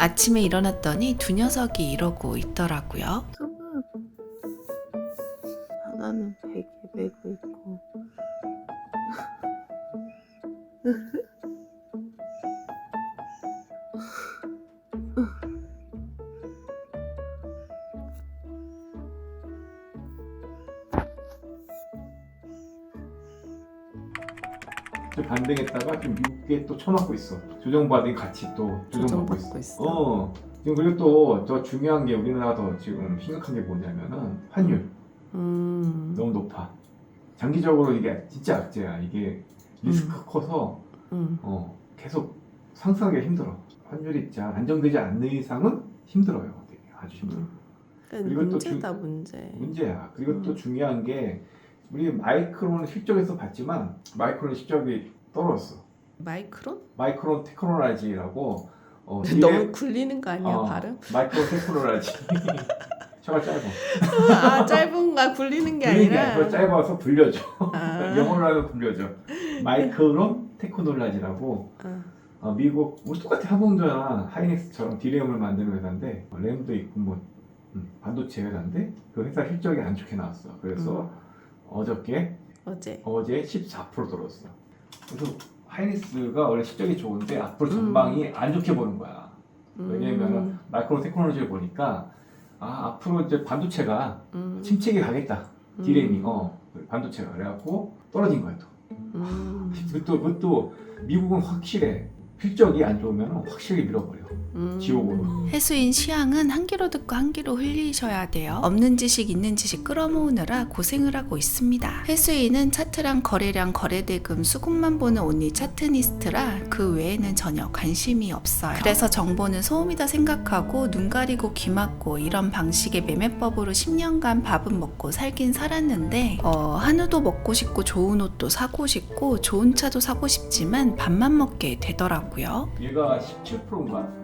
아침에 일어났더니 두 녀석이 이러고 있더라고요. 하나는 베개 메고 있고 반등했다가 좀 미국에 또 처맞고 있어. 조정받은 같이 또 조정받고 있어. 있어. 어. 지금 그리고 또더 중요한 게 우리나라가 더 지금 심각한 게 뭐냐면은 환율 음, 너무 높아. 장기적으로 이게 진짜 악재야. 이게 리스크 커서 음, 어, 계속 상승하기 힘들어. 환율이 잘 안정되지 않는 이상은 힘들어요. 되게 아주 힘들어. 그러니까 그리고 또 문제다 문제. 문제야. 그리고 또 음. 중요한 게 우리 마이크론 실적에서 봤지만 마이크론 실적이 떨어졌어. 마이크론? 마이크론 테크놀라지라고 어, 너무 굴리는 거 아니야 어, 발음? 마이크론 테크놀라지. 저가 짧아. 아 짧은가 굴리는 게 굴리는 게 아니라. 아니라 짧아서 굴려져. 아, 영어로 하면 굴려져. 마이크론 테크놀라지라고 아, 어, 미국 우리 똑같이 항공전화 하이닉스처럼 디램을 만드는 회사인데 어, 램도 있고 뭐 음, 반도체 회사인데 그 회사 실적이 안 좋게 나왔어. 그래서 음. 어저께 어제. 어제 14% 떨어졌어. 그래서 하이닉스가 원래 실적이 좋은데 앞으로 음. 전망이 안 좋게 보는 거야. 음, 왜냐면 마이크로 테크놀로지를 보니까 아 앞으로 이제 반도체가 음, 침체기 가겠다. 디램이 음, 어 반도체가 그래갖고 떨어진 거야 또. 음, 그것도 그것도 미국은 확실해. 실적이 안 좋으면 확실히 밀어버려. 음. 지옥으로. 해수인 시향은 한 귀로 듣고 한 귀로 흘리셔야 돼요. 없는 지식 있는 지식 끌어모으느라 고생을 하고 있습니다. 해수인은 차트랑 거래량 거래대금 수급만 보는 온리 차트니스트라 그 외에는 전혀 관심이 없어요. 그래서 정보는 소음이다 생각하고 눈 가리고 귀 막고 이런 방식의 매매법으로 10년간 밥은 먹고 살긴 살았는데 어, 한우도 먹고 싶고 좋은 옷도 사고 싶고 좋은 차도 사고 싶지만 밥만 먹게 되더라고요. 얘가 17%인가?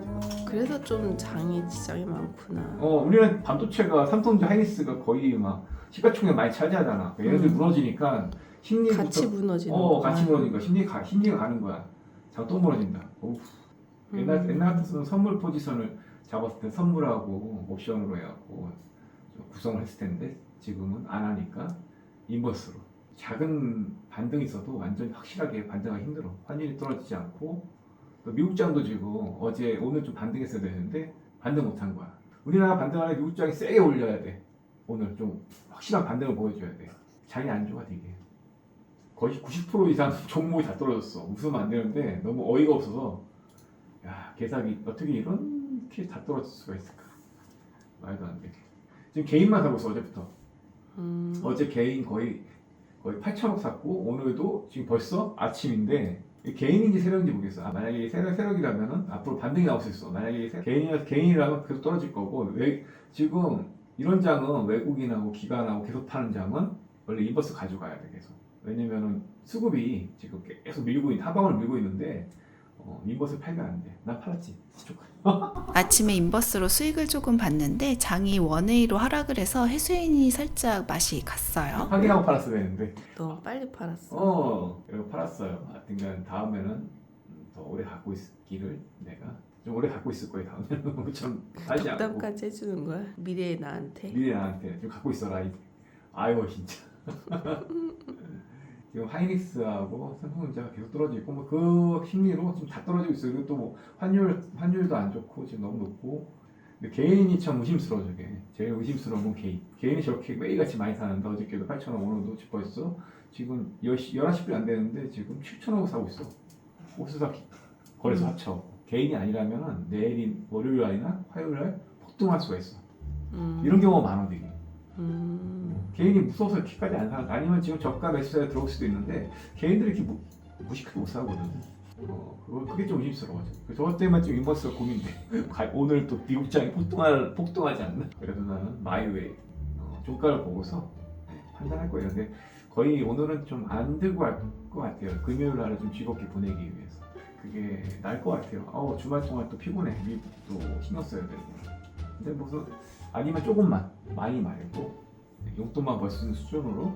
그래서 좀 장애 지장이 많구나. 어 우리는 반도체가 삼성전자 하이닉스가 거의 막 시가총액 많이 차지하잖아. 얘네들 음. 무너지니까 심리부터 같이 무너지는 어 거야. 같이 무너지니까 심리 가 심리가 가는 거야. 장또 무너진다. 어우, 옛날 음. 옛날 같았으면 선물 포지션을 잡았을 때 선물하고 옵션으로 해갖고 구성을 했을 텐데 지금은 안 하니까 인버스로 작은 반등이 있어도 완전 확실하게 반등하기 힘들어 환율이 떨어지지 않고 또 미국장도 지금 어제 오늘 좀 반등했어야 되는데 반등 못한 거야. 우리나라 반등하려면 미국장이 세게 올려야 돼. 오늘 좀 확실한 반등을 보여줘야 돼. 장이 안 좋아 되게. 거의 90% 이상 종목이 다 떨어졌어. 웃으면 안 되는데 너무 어이가 없어서. 야 개사기 어떻게 이렇게 다 떨어질 수가 있을까? 말도 안 돼. 지금 개인만 사고 있어 어제부터. 음. 어제 개인 거의 거의 8천억 샀고 오늘도 지금 벌써 아침인데 개인인지 세력인지 모르겠어. 아, 만약에 세력 세력이라면은 앞으로 반등이 나올 수 있어. 만약에 세- 개인이라 개인이라면 계속 떨어질 거고 왜 지금 이런 장은 외국인하고 기관하고 계속 파는 장은 원래 인버스 가져가야 돼 계속. 왜냐면은 수급이 지금 계속 밀고 있 하방을 밀고 있는데 어, 인버스 팔면 안 돼. 난 팔았지. 아침에 인버스로 수익을 조금 봤는데 장이 원웨이로 하락을 해서 해수인이 살짝 맛이 갔어요. 확인하고 팔았어야 되는데 너무 빨리 팔았어. 어, 이거 팔았어요. 하여튼간 다음에는 음, 더 오래 갖고 있기를 내가 좀 오래 갖고 있을 거예요. 다음에는 좀 하지 않고 덕담까지 해주는 거야? 미래의 나한테. 미래 나한테 좀 갖고 있어라. 이- 아이고 진짜. 지금 하이닉스하고 삼성전자가 계속 떨어지고 있고 뭐 그 심리로 지금 다 떨어지고 있어요. 그리고 또 뭐 환율 환율도 안 좋고 지금 너무 높고. 근데 개인이 참 의심스러워 저게. 제일 의심스러운 건 개인. 개인이 저렇게 매일같이 많이 사는데 어저께도 8천원 오늘도 벌써 지금 10시, 11시 안 되는데 지금 7천원 사고 있어. 옥수사 거래소 음. 합쳐. 개인이 아니라면은 내일인 월요일 날이나 화요일 날 폭등할 수가 있어. 음. 이런 경우가 많아 되게. 음. 개인이 무서워서 이렇게까지 안 사는 아니면 지금 저가 매수자에 들어올 수도 있는데 개인들이 이렇게 무, 무식하게 못 사거든. 어, 그게 좀 의심스러워. 저 때문에 좀 인버스가 고민돼. 가- 오늘 또 미국장이 폭등할 폭등하지 않나? 그래도 나는 마이웨이 어, 종가를 보고서 네, 판단할 거예요. 근데 거의 오늘은 좀 안 들고 갈 것 같아요. 금요일 날을 좀 즐겁게 보내기 위해서. 그게 나을 것 같아요. 아우 주말 동안 또 피곤해. 미국도 신경 써야 되고. 근데 무슨 아니면 조금만 많이 말고 용돈만 벌 수 있는 수준으로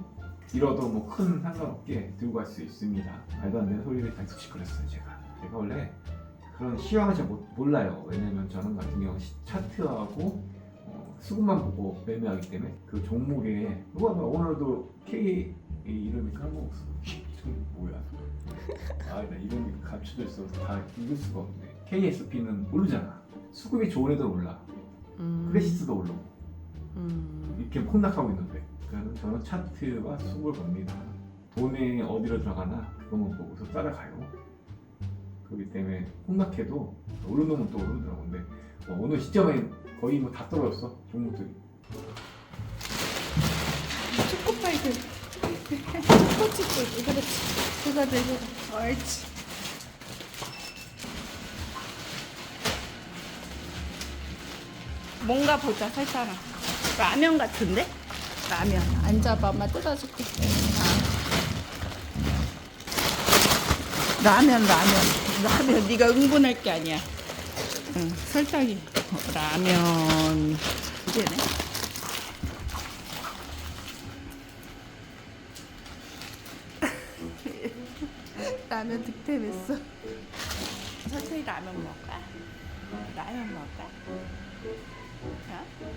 잃어도 뭐 큰 상관없게 들고 갈 수 있습니다. 말도 안 되는 소리를 계속 시끄렸어요 제가. 제가 원래 그런 시황을 잘 못- 몰라요. 왜냐면 저는 같은 경우 시- 차트하고 어, 수급만 보고 매매하기 때문에 그 종목에 누가 봐, 오늘도 K 이 이름이 까먹었어. 뭐야? 아, 나 이름이 감춰져 있어서 다 읽을 수가 없네. KSP는 모르잖아. 수급이 좋은 애들 올라. 음. 크레시스도 올라. 음. 이렇게 폭락하고 있는데 그래서 저는 차트와 수급을 봅니다 돈이 어디로 들어가나 그것만 보고서 따라가요 그렇기 때문에 폭락해도 놈은 또 오르더라고 근데 뭐 오늘 시점에 거의 뭐 다 떨어졌어 종목들이 초코파이들. 코치코치. 그렇지. 그거 되고. 옳지. 뭔가 보자, 설탕아. 라면 같은데? 라면. 앉아봐, 엄마 뜯어줄게. 아. 라면, 라면. 라면. 네가 응분할 게 아니야. 응, 설탕이. 어, 라면. 이제네. 라면 득템했어. 천천히 라면 먹을까? 라면 먹을까? 어?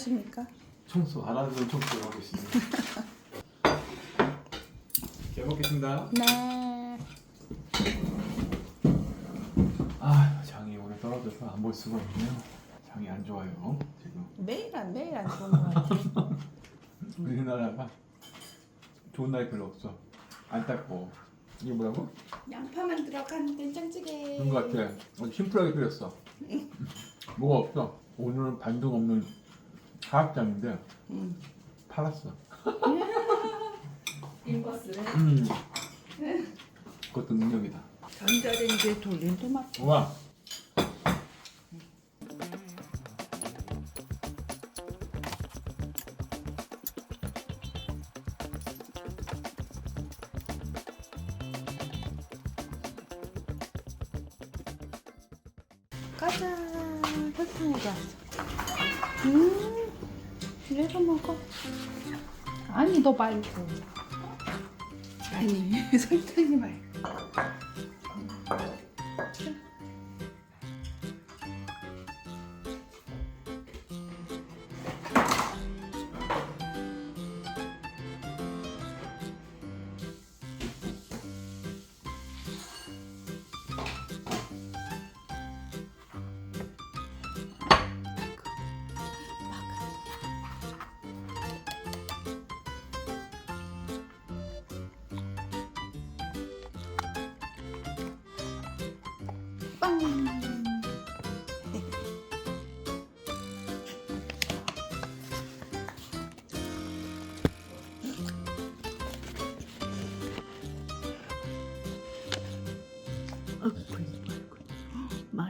하십니까? 청소 안 하는 청소를 하고 있습니다 잘 먹겠습니다 네. 아 장이 오늘 떨어져서 안 볼 수가 없네요 장이 안 좋아요 지금 매일 안 매일 안 좋은 거 같아. 우리나라가 좋은 날이 별로 없어 안타까워 이게 뭐라고? 양파만 들어간 된장찌개. 그런 것 같아 아주 심플하게 끓였어 뭐가 없어 오늘은 반동 없는 사학장인데 응. 팔았어 인버스를. 음. 그것도 능력이다 전자레인지에 돌린 토마토. 우와 가자. 설탕이가. 음. 이래서 먹어. 아니 너 말고. 아니 설탕이 말고.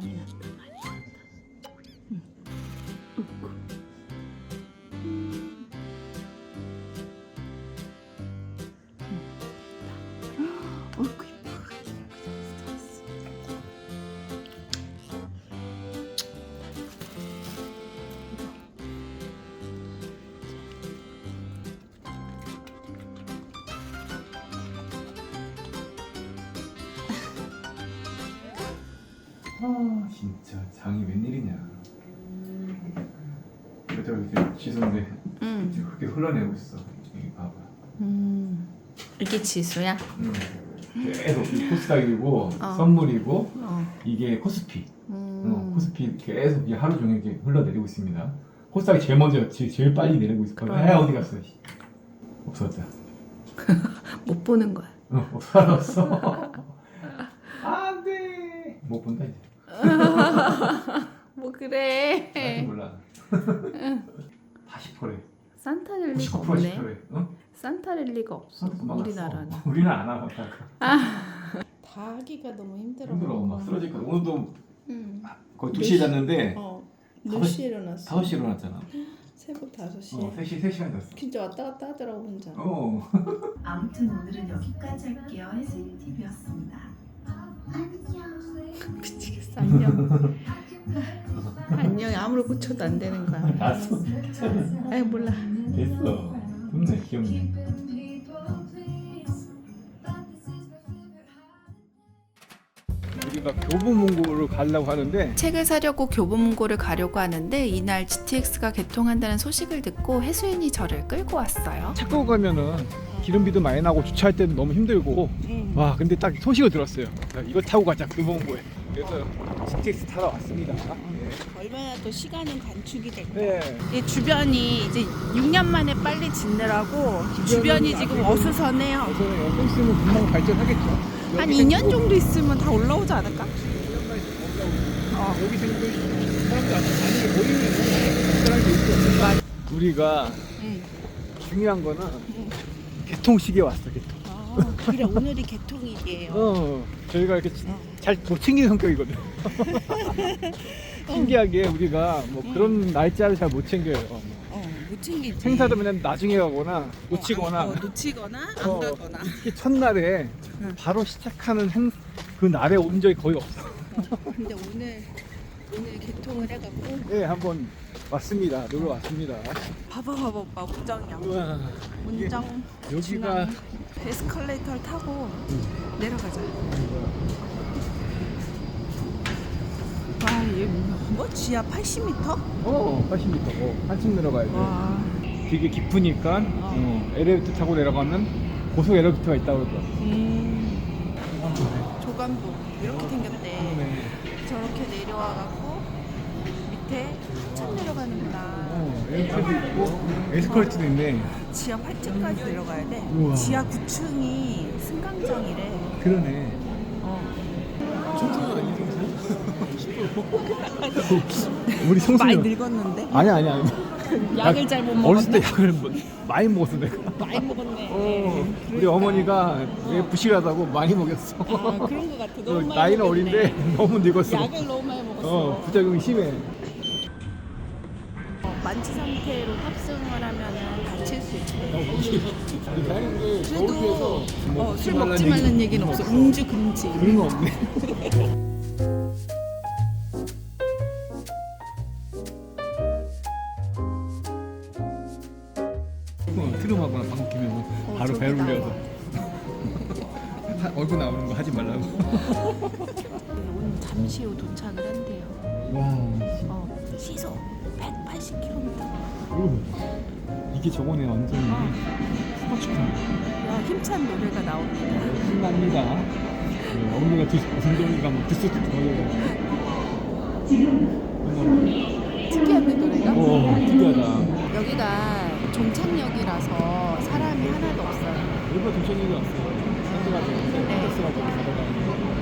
많 장이 웬일이냐 그때 이렇게 지수인데 응. 지금 그렇게 흘러내고 있어 여기 봐봐 음. 이게 지수야? 음. 계속 이 코스닥이고 어. 선물이고 어. 이게 코스피 음. 어, 코스피 계속 이게 하루 종일 이렇게 흘러내리고 있습니다. 코스닥이 제일 먼저 제- 제일 빨리 내리고 있을. 그럼. 에 어디 갔어? 씨. 없어졌다. 못 보는 거야. 어, 사라졌어. 안돼. 못 본다 이제. 뭐 그래. 나도 몰라. 다 10%래. 산타랠리가 99% 없네. 10%래. 어? 산타랠리가 없어. 도망갔어. 우리나라는. 우리는 안 하고 다 다 하기가 너무 힘들어. 힘들어. 막 쓰러질 거야. 오늘도 응. 거의 몇 2시에 시? 잤는데 어. 다섯 몇 시- 시에 일어났어? 5시에 일어났잖아. 새벽 5시에. 어, 3시 3시간 잤어. 진짜 왔다 갔다 하더라고 혼자. 어. 아무튼 오늘은 여기까지 할게요. SNTV였습니다. 미치겠 어. 안녕. 안녕. 아무리 고쳐도 안 되는 거야. 났어. 아이 몰라. 됐어. 좋네. 귀엽네. 우리가 교보문고를 가려고 하는데 책을 사려고 교보문고를 가려고 하는데 이날 GTX가 개통한다는 소식을 듣고 해수인이 저를 끌고 왔어요. 차 끌고 가면은 기름비도 많이 나고 주차할 때도 너무 힘들고 와 근데 딱 소식을 들었어요 자, 이거 타고 가자 교보문고에 그래서 GTX 타러 왔습니다 얼마나 또 시간은 단축이 될까? 네. 이 주변이 이제 6년 만에 빨리 짓느라고 주변이 지금 어수선해요. 우선은 여기 있으면 금방 발전하겠죠 한 여기 2년 생기고, 정도 있으면 다 올라오지 않을까? 어. 여기 생기고 사람들 많이 모이면 사람도 있고 우리가 응. 중요한 거는 개통식에 왔어 개통 어, 그래 오늘이 개통일이에요. 어, 저희가 이렇게 어. 잘못 챙기는 성격이거든. 신기하게 우리가 뭐 그런 날짜를 잘 못 챙겨요. 뭐. 어, 못 챙기지. 행사도 맨날 나중에 가거나 놓치거나 어, 놓치거나 안 어, 가거나. 특히 첫날에 응. 바로 시작하는 행, 그 날에 온 적이 거의 없어. 근데 오늘 오늘 개통을 해갖고 네, 한번 왔습니다. 놀러 왔습니다. 봐봐 봐봐 오빠 문정이야. 우와, 문정 여기가 에스컬레이터를 타고 내려가자. 와, 얘 뭐? 지하 80m? 어, 80m. 어, 한층 내려가야 돼. 와. 되게 깊으니까 어, 엘리베이터 타고 내려가면 고속 엘리베이터가 있다고 그러더라고. 음. 조간부 이렇게 생겼대. 네. 저렇게 내려와갖고 밑에 한참 내려가는구나. 어, 엘리베이터도 있고 에스컬레이터도 있네. 지하 8층까지 내려가야 돼. 우와. 지하 9층이 승강장이래. 그러네. 어. 우리 청소년 많이 늙었는데? 아니 아니 아니 약을 잘못 어렸을 때? 약을 뭐- 많이 먹었어 내가 많이 먹었네. 어, 우리 그러니까. 어머니가 왜 부실하다고 많이 먹였어 아, 그런 것 같아. 어, 너무 많이 나이는 먹었네. 어린데 너무 늙었어 약을 너무 많이 먹었어. 어 부작용이 심해 어, 만취 상태로 탑승을 하면은 다칠 수 있대. 그래도 그래도 어, 술 먹지 말라는 얘기는 없어. 음주 금지. 그런 거 없네 180km. 오, 이게 저번에 완전히 스포츠카 야, 힘찬 노래가 나옵니다. 신납니다 네, 어머니가 두, 동동이가 막 두수두 거려고 특이한데 노래가? 오 특이하다 여기가 종착역이라서 사람이 하나도 없어요. 일본 산도가 되는데 네. 버스가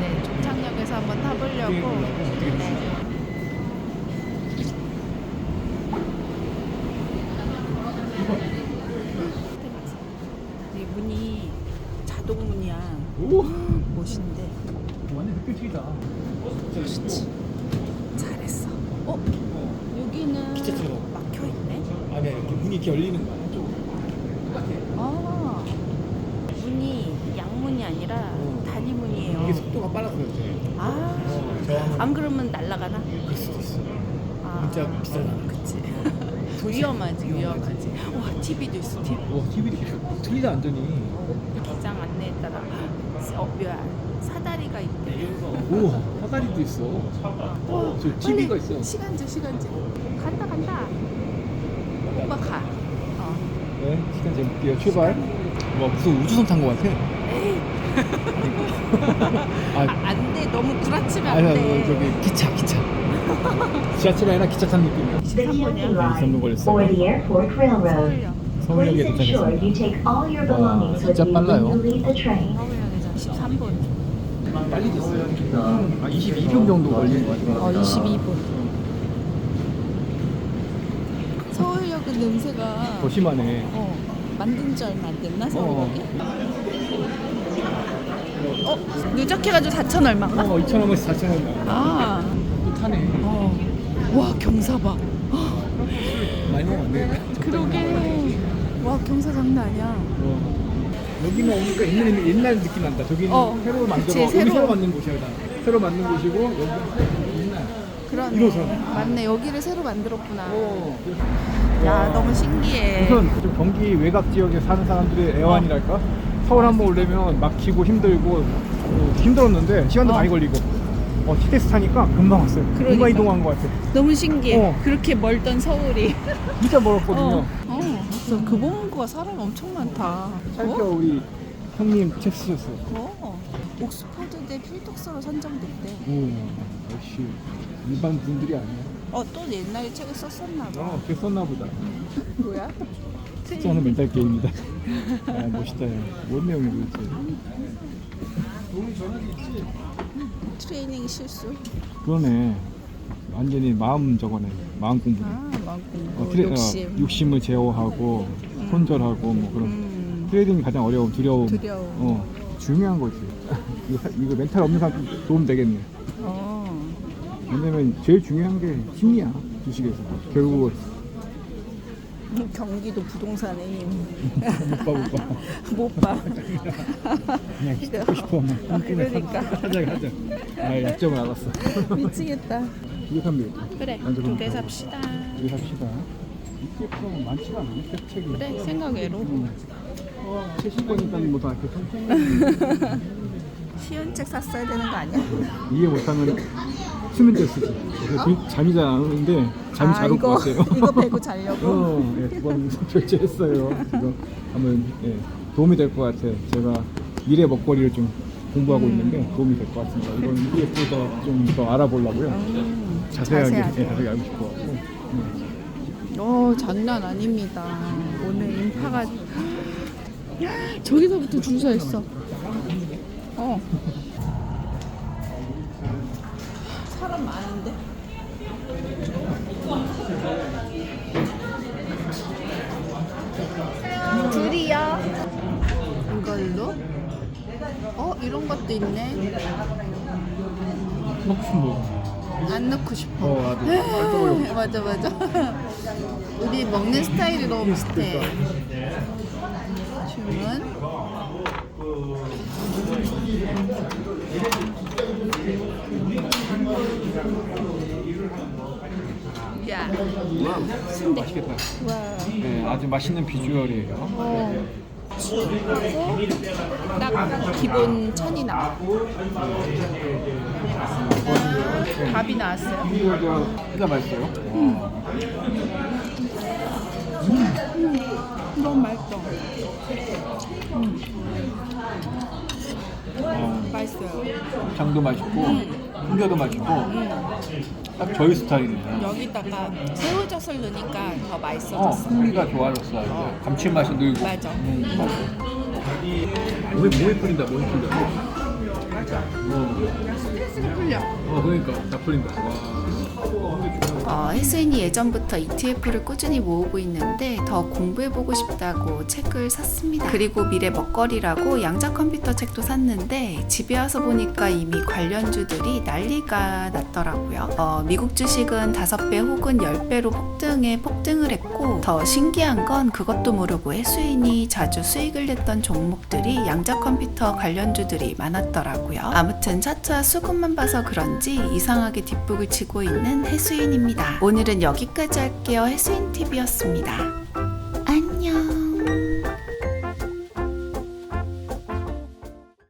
네, 종착역에서 한번 타보려고. 네. 이 문이 자동 문이야. 오 멋있는데. 완전 흑백이다 진짜 잘했어. 어? 여기는 기차처럼. 막혀 있네. 아니야 이렇게 문이 이렇게 열리는 거야 아. 문이 양문이 아니라 어. 단위문이에요. 이게 속도가 빨라서 그렇지 아. 어, 저항은 안 그러면 날아가나? 그럴 수도 있어 아. 문자 비싸잖아 그치. 위험하지, 위험하지. 와, TV도 있어, TV. 와 TV 틀리다 완전히 어, 뭐야 사다리가 있대. 오 사다리도 있어 어, 저 TV가 있어 시간제 시간제. 간다 간다. 오빠 가. 어. 네 시간 재볼게요 출발 와 무슨 우주선 탄거 같아 아, 아 안 돼. 너무 구라치면 아니 안 아니 돼. 저기 기차 기차 지하철이 아니라 기차 탄 느낌이야. 23분이야. 3분 for 걸렸어요. the airport railroad. 서울역에 Please ensure 도착했습니다. you take all your belongings with 진짜 you 빨라요. when you leave the train. 서울역에서 13분. 빨리 됐어요. 아, 22분 정도 걸린 것 같아요. 어, 22분. 서울역은 냄새가 더 심하네. 어, 만든 지 얼마 안 됐나 서울역이? 어, 누적해가지고 4천 얼마인가? 어, 2,000원에서 4,000원. 아, 또 타네. 어. 와 경사 봐. 많이 먹었네. 그러게. 와 경사 장난 아니야. 어. 여기만 오니까 옛날, 옛날 느낌 난다. 저기는 어, 새로 만들어. 그치, 여기 새로. 새로 만든 곳이야. 다. 새로 만든 곳이고 여기 옛날. 그러네. 맞네. 여기를 새로 만들었구나. 어. 야 너무 신기해. 우선 좀 경기 외곽 지역에 사는 사람들의 애환이랄까? 서울 한번 오려면 막히고 힘들고 어, 힘들었는데 시간도 어. 많이 걸리고 어, TTX 타니까 금방 왔어요. 금방 그러니까. 이동한 것 같아. 너무 신기해. 어. 그렇게 멀던 서울이. 진짜 멀었거든요. 어. 어. 그래서 교보문고가 사람 엄청 많다. 짧게 어? 우리 형님 책 쓰셨어요. 어. 옥스퍼드대 필독서로 선정됐대. 오, 역시 일반 분들이 아니야. 어, 또 옛날에 책을 썼었나 봐. 어, 그 썼나 보다. 뭐야? 저는 멘탈 게임이다. 아, 멋있다. 야. 뭔 내용이 도대체? 트레이닝 실수? 그러네. 완전히 마음 저거네. 마음 공부. 아, 많고. 어, 트레- 어, 욕심. 욕심을 제어하고 손절하고 뭐 그런 음, 트레이딩이 가장 어려운 두려움. 두려움. 어, 중요한 거지. 이거, 사- 이거 멘탈 없는 사람 좀 도움 되겠네. 어. 왜냐면 제일 중요한 게 심리야 주식에서. 결국 경기도 부동산의 힘. 못 봐, 못 봐. 못 봐. 그냥 듣고 싶어. 막 그러니까. 하자, 하자. 아, 약점을 알았어. 미치겠다. 이거 삽니다. 그래, 두 개. 삽시다. 우리 삽시다. ETF는 많지가 않아. 책이. 그래, 생각외로. 응. 최신 거니까 뭐다 이렇게. 쉬운 책 샀어야 되는 거 아니야? 이해 못하면 수면 때 쓰지. 그 잠이 잘 안 오는데 잠이 잘올 것 같아요. 아, 이거 빼고 자려고? 어, 예, 두번 결제했어요. 지금 한번 예, 도움이 될 것 같아요. 제가 미래 먹거리를 좀 공부하고 음. 있는데 도움이 될 것 같습니다. 이건 ETF보다 좀더 알아보려고요. 음, 자세하게, 자세하게. 예, 자세하게 알고. 음. 어, 장난 아닙니다. 오늘 인파가 저기서부터 줄 서 있어. 어. 사람 많은데? 둘이요. 이걸로? 어, 이런 것도 있네. 혹시 뭐? 안 넣고 싶어. 어, 나도. 맞아 맞아. 우리 먹는 스타일이 너무 비슷해. 주문. 야. 순대. 맛있겠다. 와. 네, 아주 맛있는 비주얼이에요. 어. 하고 딱 기본 천이 나와. 밥이 나왔어요. 이거 진짜 맛있어요. 너무 맛있어 어, 맛있어요 장도 맛있고, 흥겨도 맛있고, 딱 저희 스타일이네요. 여기다가 새우젓을 넣으니까 더 어, 맛있어졌어. 풍미가 좋아졌어요. 감칠맛이 늘고. 맞아. 음, 맞아. 뭐에 뭐에 풀린다, 뭐에 풀린다. 맞아. 어. 스트레스가 풀려. 어, 그러니까 다 풀린다. 와. 어, 혜수인이 예전부터 ETF를 꾸준히 모으고 있는데 더 공부해보고 싶다고 책을 샀습니다. 그리고 미래 먹거리라고 양자 컴퓨터 책도 샀는데 집에 와서 보니까 이미 관련주들이 난리가 났더라고요. 어, 미국 주식은 5배 혹은 10배로 폭등에 폭등을 했고 더 신기한 건 그것도 모르고 혜수인이 자주 수익을 냈던 종목들이 양자 컴퓨터 관련주들이 많았더라고요. 아무튼 차트와 수급만 봐서 그런지 이상하게 뒷북을 치고 있는 혜수인입니다. 오늘은 여기까지 할게요. 혜수인 TV였습니다. 안녕.